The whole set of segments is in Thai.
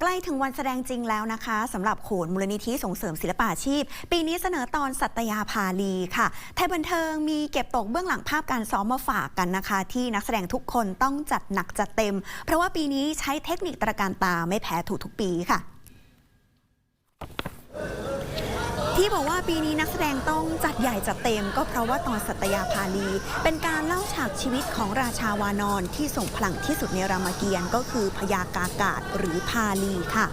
ใกล้ถึงวันแสดงจริงแล้วนะคะสำหรับโขนมูลนิธิส่งเสริมศิลปาชีพ ปีนี้เสนอตอนสัตยาภาลีค่ะไทยบันเทิงมีเก็บตกเบื้องหลังภาพการซ้อมมาฝากกันนะคะ ที่นักแสดงทุกคนต้องจัดหนักจัดเต็ม เพราะว่าปีนี้ใช้เทคนิคตระการตาไม่แพ้ถูกทุกปีค่ะ ที่บอกว่าปีนี้นักแสดงต้องจัดใหญ่จัดเต็ม ก็เพราะว่าตอนสัตยาภาลี เป็นการเล่าฉากชีวิตของราชาวานอนที่ส่งพลังที่สุดในรามเกียรติ์ก็คือพญากากาศหรือพาลีค่ะ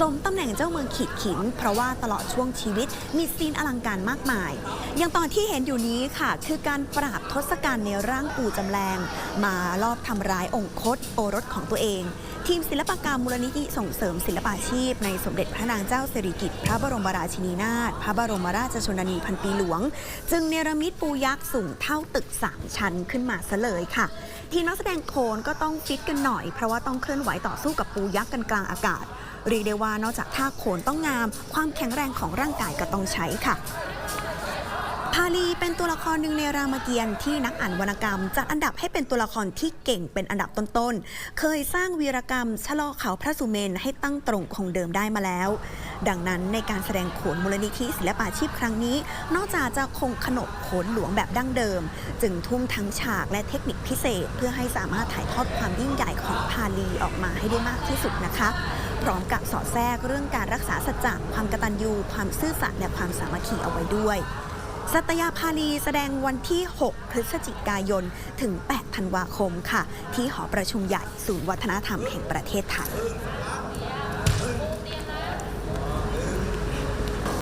สมตำแหน่งเจ้าเมืองขีดขิน เพราะว่าตลอดช่วงชีวิตมีซีนอลังการมากมาย อย่างตอนที่เห็นอยู่นี้ค่ะ คือการปราบทศกัณฐ์ในร่างปู่จำแรงมาลอบทำร้ายองคตโอรสของตัวเอง ทีมศิลปกรรมมูลนิธิส่งเสริมศิลปาชีพ ในสมเด็จพระนางเจ้าสิริกิติ์พระบรมราชินีนาถพระบรมราชชนนีพันปีหลวง จึงเนรมิตปูยักษ์สูงเท่าตึก3ชั้นขึ้นมาซะเลยค่ะ ทีมนักแสดงโขนก็ต้องฟิตกันหน่อย เพราะว่าต้องเคลื่อนไหวต่อสู้กับปูยักษ์กันกลางอากาศ เรียกได้ว่านอกจากท่าโขนต้องงาม ความแข็งแรงของร่างกายก็ต้องใช้ค่ะพาลีเป็นตัวละครหนึ่งในรามเกียรติ์ที่นักอ่านวรรณกรรมจัดอันดับให้เป็นตัวละครที่เก่งเป็นอันดับต้นๆ เคยสร้างวีรกรรมชะลอเขาพระสุเมนให้ตั้งตรงคงเดิมได้มาแล้ว ดังนั้นในการแสดงโขนมูลนิธิศิลปาชีพครั้งนี้ นอกจากจะคงขนบโขนหลวงแบบดั้งเดิม จึงทุ่มทั้งฉากและเทคนิคพิเศษ เพื่อให้สามารถถ่ายทอดความยิ่งใหญ่ของพาลีออกมาให้ได้มากที่สุดนะคะ พร้อมกับสอดแทรกเรื่องการรักษาสัจจะความกตัญญูความซื่อสัตย์และความสามัคคีเอาไว้ด้วยสัตยาภาลีแสดงวันที่ 6 พฤศจิกายน ถึง 8 ธันวาคมค่ะ ที่หอประชุมใหญ่ ศูนย์วัฒนธรรมแห่งประเทศไทย